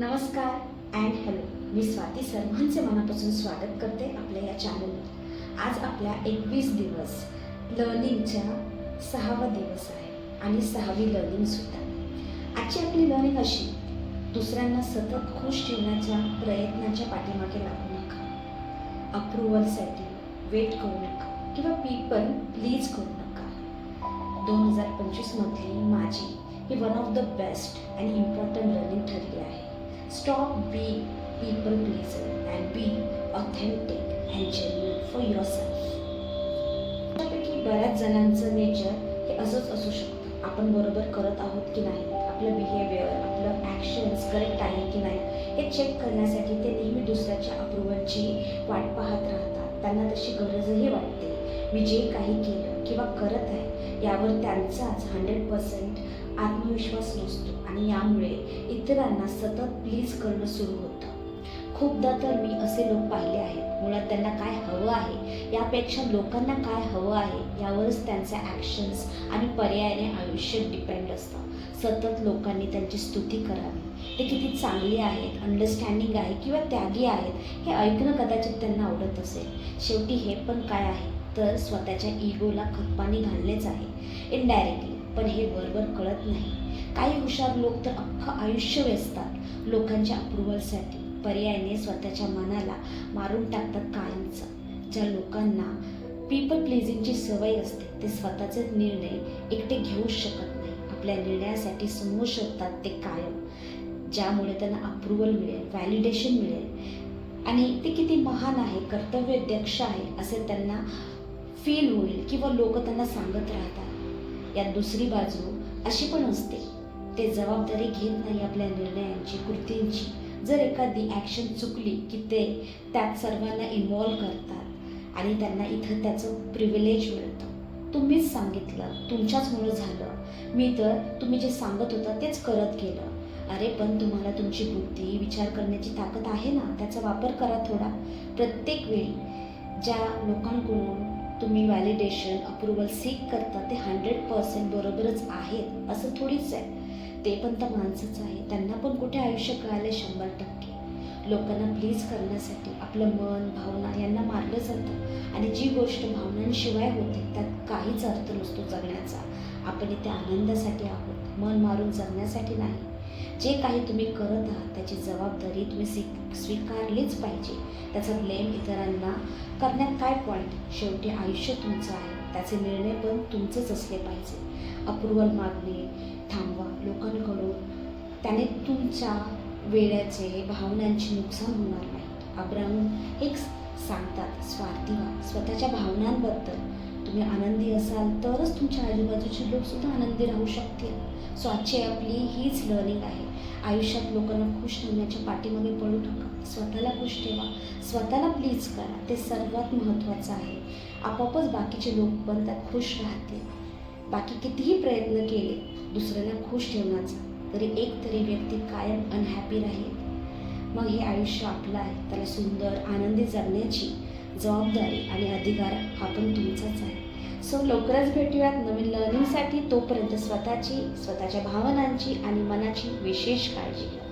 नमस्कार and hello मी स्वाती सर्वांचे मनापासून स्वागत करते आपल्या या चॅनलवर आज आपल्या एकवीस दिवस लर्निंगच्या सहावा दिवस आहे आणि सहावी लर्निंगसुद्धा आजची आपली लर्निंग अशी दुसऱ्यांना सतत खुश ठेवण्याच्या प्रयत्नाच्या पाठीमागे लागू नका. अप्रुव्हलसाठी वेट करू नका किंवा पीपल प्लीज करू नका. दोन हजार पंचवीसमधली माझी ही वन ऑफ द बेस्ट आणि इम्पॉर्टंट लर्निंग ठरली आहे. Stop be people pleaser and be authentic and genuine for yourself. त्यापैकी बऱ्याच जणांचं नेचर हे असंच असू शकतं. आपण बरोबर करत आहोत की नाही? आपलं बिहेवियर आपलं ॲक्शन्स करेक्ट आहे की नाही? हे चेक करण्यासाठी ते नेहमी दुसऱ्याच्या अप्रुव्हलची वाट पाहत राहतात. त्यांना तशी गरजही वाटते. मी जे काही केलं किंवा करत आहे यावर त्यांचाच हंड्रेड पर्सेंट आत्मविश्वास नसतो आणि यामुळे इतरांना सतत प्लीज करणं सुरू होतं. खूपदा तर मी असे लोक पाहिले आहेत. मुळात त्यांना काय हवं आहे? यापेक्षा लोकांना काय हवं आहे? यावरच त्यांचे ॲक्शन्स आणि पर्यायाने आयुष्य डिपेंड असतं. सतत लोकांनी त्यांची स्तुती करावी. ते किती चांगली आहेत अंडरस्टँडिंग आहे किंवा त्यागी आहेत हे ऐकणं कदाचित त्यांना आवडत असेल. शेवटी हे पण काय आहे? तर स्वतःच्या इगोला खतपाणी घालणेच आहे. इनडायरेक्टली पण हे बरोबर कळत नाही. काही हुशार लोक तर अख्खं आयुष्य वेचतात लोकांच्या अप्रुव्हलसाठी पर्यायाने स्वतःच्या मनाला मारून टाकतात कायमचं ज्या लोकांना पीपल प्लेझिंगची सवय असते ते स्वतःचे निर्णय एकटे घेऊच शकत नाही. आपल्या निर्णयासाठी समोर शकतात ते कायम. ज्यामुळे त्यांना अप्रुव्हल मिळेल व्हॅलिडेशन मिळेल. आणि ते किती महान आहे कर्तव्यध्यक्ष आहे असे त्यांना फील होईल किंवा लोक त्यांना सांगत राहतात. यात दुसरी बाजू अशी पण असते. ते जबाबदारी घेत नाही आपल्या निर्णयांची कृतींची. जर एखादी ॲक्शन चुकली की ते त्यात सर्वांना इन्वॉल्व करतात आणि त्यांना इथं त्याचं प्रिव्हिलेज मिळतं. तुम्हीच सांगितलं तुमच्याचमुळं झालं. मी तर तुम्ही जे सांगत होता तेच करत गेलं. अरे पण तुम्हाला तुमची बुद्धी विचार करण्याची ताकद आहे ना? त्याचा वापर करा थोडा. प्रत्येक वेळी ज्या लोकांकडून तुम्ही व्हॅलिडेशन अप्रुव्हल सीक करता ते हंड्रेड पर्सेंट बरोबरच आहेत असं थोडीच आहे. ते पण तर माणसंच आहे त्यांना पण कुठे आयुष्य कळाले शंभर टक्के. लोकांना प्लीज करण्यासाठी आपलं मन भावना यांना मारलं जातं आणि जी गोष्ट भावनांशिवाय होते त्यात काहीच अर्थ नसतो जगण्याचा. आपण इथे आनंदासाठी आहोत मन मारून जगण्यासाठी नाही. जे काही तुम्ही करत आहात त्याची जबाबदारी तुम्ही स्वी स्वीकारलीच पाहिजे. त्याचा ब्लेम इतरांना करण्यात काय पॉईंट शेवटी आयुष्य तुमचं आहे. त्याचे निर्णय पण तुमचेच असले पाहिजे. अप्रुव्हल मागणे थांबवा. लोकांकडून त्याने तुमच्या वेळाचे भावनांचे नुकसान होणार नाही. अब्राहम एक सांगतात स्वार्थी व्हा. स्वतःच्या भावनांबद्दल तुम्ही आनंदी असाल तरच तुमच्या आजूबाजूचे लोकसुद्धा आनंदी राहू शकतील. सो आजची आपली हीच लर्निंग आहे. आयुष्यात लोकांना खुश ठेवण्याच्या पाठीमागे पडू नका. स्वतःला खुश ठेवा. स्वतःला प्लीज करा. ते सर्वात महत्त्वाचं आहे. आपोआपच बाकीचे लोक पण त्यात खुश राहतील. बाकी कितीही प्रयत्न केले दुसऱ्यांना खुश ठेवण्याचा तरी एक तरी व्यक्ती कायम अनहॅपी राहील. मग हे आयुष्य आपलं आहे. त्याला सुंदर आनंदी जगण्याची जबाबदारी आणि अधिकार हा पण तुमचाच आहे. सो लवकरच भेटूयात नवीन लर्निंगसाठी तोपर्यंत स्वतःची स्वतःच्या भावनांची आणि मनाची विशेष काळजी घ्या.